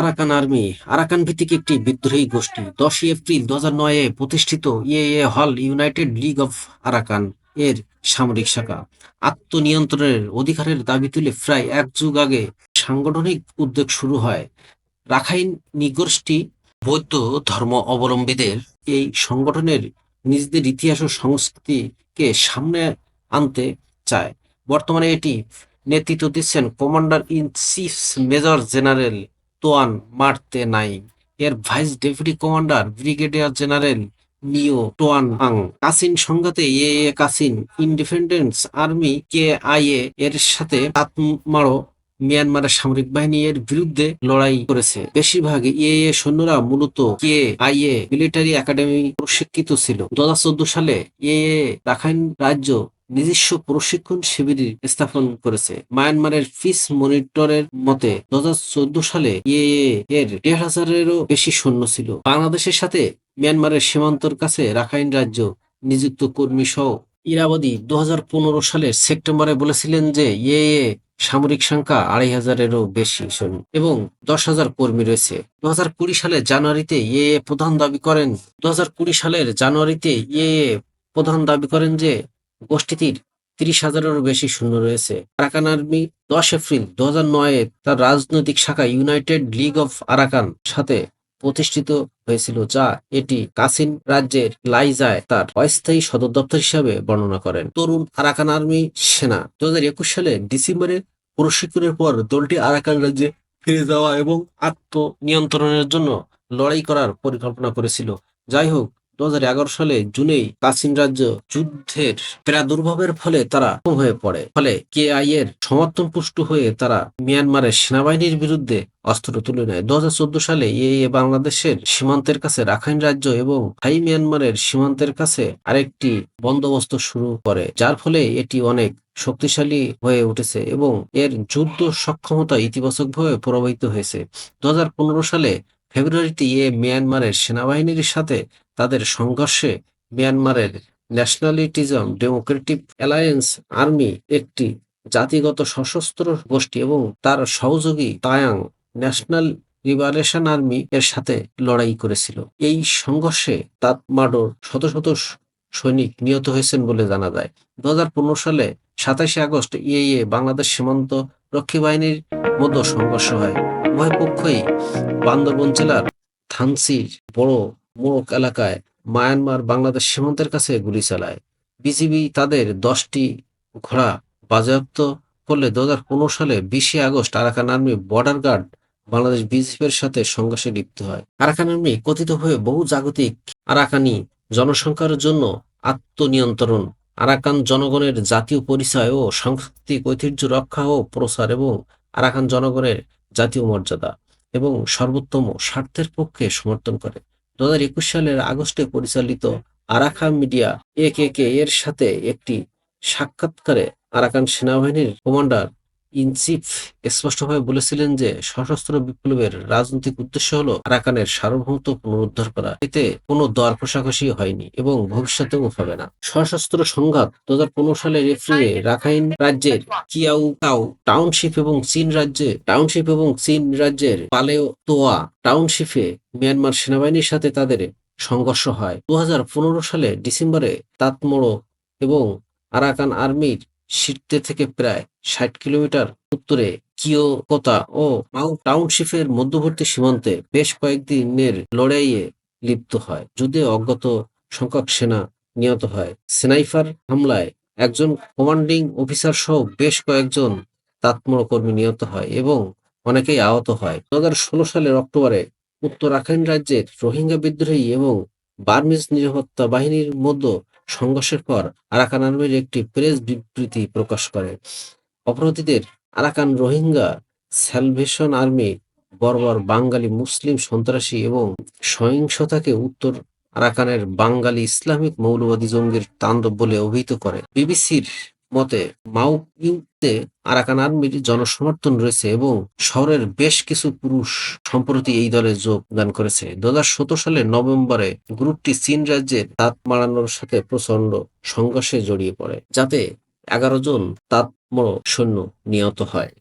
Arakan army, Arakan ভিত্তিক একটি বিদ্রোহী গোষ্ঠী, দশই এপ্রিল দু হাজার নয়ে প্রতিষ্ঠিত ইএএ হল ইউনাইটেড লিগ অফ আরাকান এর সামরিক শাখা। আত্মনিয়ন্ত্রণের অধিকারের দাবি তুলে প্রায় এক যুগ আগে সাংগঠনিক উদ্যোগ শুরু হয়। রাখাইন নিগোষ্ঠী বৌদ্ধ ধর্ম অবলম্বীদের এই সংগঠনের নিজেদের ইতিহাস ও সংস্কৃতিকে সামনে আনতে চায়। বর্তমানে এটি নেতৃত্ব দিচ্ছেন commander in chief major general তোয়ান মার্তে নাই। এর vice deputy commander, brigadier general নিও টোয়ান আং কাসিন সংঘাতে এ এ Kachin, independence army K I A এর সাথে আত্মারো মিয়ানমারের সামরিক বাহিনী এর বিরুদ্ধে লড়াই করেছে। বেশিরভাগ এ এ সৈন্যরা মূলত K I A military academy প্রশিক্ষিত ছিল। দু হাজার চোদ্দ সালে এ রাখাইন রাজ্য নিজস্ব প্রশিক্ষণ শিবির স্থাপন করেছে। মায়ানমারের পিস মনিটরের মতে দুই হাজার চোদ্দ সালে এর দেড় হাজারেরও বেশি সৈন্য ছিল। বাংলাদেশের সাথে মিয়ানমারের সীমান্তর কাছে রাখাইন রাজ্য নিযুক্ত কর্মী সহ ইরাবাদী দু সালের সেপ্টেম্বরে বলেছিলেন যে এ সামরিক সংখ্যা আড়াই হাজারেরও বেশি সৈন্য এবং দশ হাজার কর্মী রয়েছে। দু হাজার কুড়ি সালের জানুয়ারিতে এ প্রধান দাবি করেন দু হাজার কুড়ি সালের জানুয়ারিতে এ প্রধান দাবি করেন যে গোষ্ঠীটির তিরিশ হাজারেরও বেশি সৈন্য রয়েছে। আরাকান আর্মি দশ এপ্রিল দু হাজার নয়ে তার রাজনৈতিক শাখা ইউনাইটেড লিগ অফ আরাকান সাথে প্রতিষ্ঠিত হয়েছিল, যা এটি কাসিন রাজ্যের লাইজায় তার অস্থায়ী সদর দপ্তর হিসাবে বর্ণনা করেন। তরুণ আরাকান আর্মি সেনা দু হাজার একুশ সালে ডিসেম্বরে প্রশিক্ষণের পর দলটি আরাকান রাজ্যে ফিরে যাওয়া এবং আত্মনিয়ন্ত্রণের জন্য লড়াই করার পরিকল্পনা করেছিল। যাই হোক দুহাজার এগারো সালে জুনেই কাসিন রাজ্য যুদ্ধের প্রাদুর্ভাবের ফলে তারা হয়ে পড়ে। ফলে কে আই এর সমর্থন পুষ্ট হয়ে তারা মিয়ানমারের সেনাবাহিনীর বিরুদ্ধে অস্ত্র তুলে নেয়। দুহাজার চোদ্দ সালে এ বাংলাদেশের সীমান্তের কাছে রাখাইন রাজ্য এবং থাই মিয়ানমারের সীমান্তের কাছে আরেকটি বন্দোবস্ত শুরু করে, যার ফলে এটি অনেক শক্তিশালী হয়ে উঠেছে এবং এর যুদ্ধ সক্ষমতা ইতিবাচকভাবে প্রভাবিত হয়েছে। দুহাজার পনেরো সালে ফেব্রুয়ারিতে এ মিয়ানমারের সেনাবাহিনীর সাথে তাদের সংঘর্ষে মিয়ানমারের ন্যাশনালিটিজম ডেমোক্রেটিক অ্যালায়েন্স আর্মি একটি জাতিগত সশস্ত্র গোষ্ঠী এবং তার সহযোগী তায়াং ন্যাশনাল লিবারেশন আর্মি এর সাথে লড়াই করেছিল। এই সংঘর্ষে তাতমাডোর শত শত সৈনিক নিহত হয়েছেন বলে জানা যায়। দু হাজার পনেরো সালে সাতাশে আগস্ট ইএ বাংলাদেশ সীমান্ত রক্ষী বাহিনীর মধ্যে সংঘর্ষ হয়। উভয় পক্ষই বান্দরবন জেলার থানসির বড় মোড়ক এলাকায় মায়ানমার বাংলাদেশ সীমান্তের কাছে গুলি চালায়। বিজিবি তাদের দশটি ঘোড়া বাজেয়াপ্ত করলে দু হাজার পনেরো সালে বিশে August Arakan army border guard Bangladesh বিজিবির সাথে সংঘর্ষে লিপ্ত হয়। আরাকান আর্মি কথিত হয়ে বহু জাগতিক আরাকানি জনসংখ্যার জন্য আত্মনিয়ন্ত্রণ আরাকান জনগণের জাতীয় পরিচয় ও সাংস্কৃতিক ঐতিহ্য রক্ষা ও প্রসার এবং আরাকান জনগণের জাতীয় মর্যাদা এবং সর্বোত্তম স্বার্থের পক্ষে সমর্থন করে। দু হাজার একুশ সালের আগস্টে পরিচালিত আরাকান মিডিয়া এ কে কে এর সাথে একটি সাক্ষাৎকারে আরাকান সেনাবাহিনীর কমান্ডার ইন চিফ স্পষ্টভাবে বলেছিলেন যে সশস্ত্র বিপ্লবের রাজনৈতিক উদ্দেশ্য হল আরাকানের সার্বভৌমত্ব পুনরুদ্ধার করা। এতে কোনো দর কষাকষি হয়নি এবং ভবিষ্যতেও হবে না। সশস্ত্র সংঘাত দু হাজার পনেরো সালের এপ্রিলে রাখাইন রাজ্যের কিয়াউ তাও টাউনশিপ এবং চীন রাজ্যে, টাউনশিপ এবং চীন রাজ্যের পালেও তোয়া টাউনশিপে মিয়ানমার সেনাবাহিনীর সাথে তাদের সংঘর্ষ হয়। দু হাজার পনেরো সালে ডিসেম্বরে তাতমোড়ো এবং আরাকান আর্মির সিটতে থেকে প্রায় ষাট কিলোমিটার উত্তরে কিয়োকোতা ও মাউ টাউনশিপের মধ্যবর্তী সীমান্তে বেশ কয়েকদিনের লড়াইয়ে লিপ্ত হয় যুদ্ধে অজ্ঞাত সংখ্যক সেনা নিহত হয়। স্নাইফার হামলায় একজন কমান্ডিং অফিসার সহ বেশ কয়েকজন তাৎমর কর্মী নিহত হয় এবং অনেকেই আহত হয়। দু হাজার ষোলো সালের অক্টোবরে উত্তর রাখাইন রাজ্যের রোহিঙ্গা বিদ্রোহী এবং বার্মিজ নিরাপত্তা বাহিনীর মধ্যে সংঘর্ষের পর আরাকান আর্মির একটি প্রেস বিবৃতি প্রকাশ করে। অপরাধীদের আরাকান রোহিঙ্গা স্যালভেশন আর্মি, বর্বর বাঙালি মুসলিম সন্ত্রাসী এবং সহিংসতাকে উত্তর আরাকানের বাঙালি ইসলামিক মৌলবাদী জঙ্গির তাণ্ডব বলে অভিহিত করে। বিবিসির মতে মাউকিউতে আরাকান আর্মির জনসমর্থন রয়েছে এবং শহরের বেশ কিছু পুরুষ সম্প্রতি এই দলে যোগদান করেছে। দু হাজার সতেরো সালে নভেম্বরে গ্রুপটি চীন রাজ্যের তাঁত মারানোর সাথে প্রচণ্ড সংঘর্ষে জড়িয়ে পড়ে, যাতে এগারো জন তাৎম সৈন্য নিহত হয়।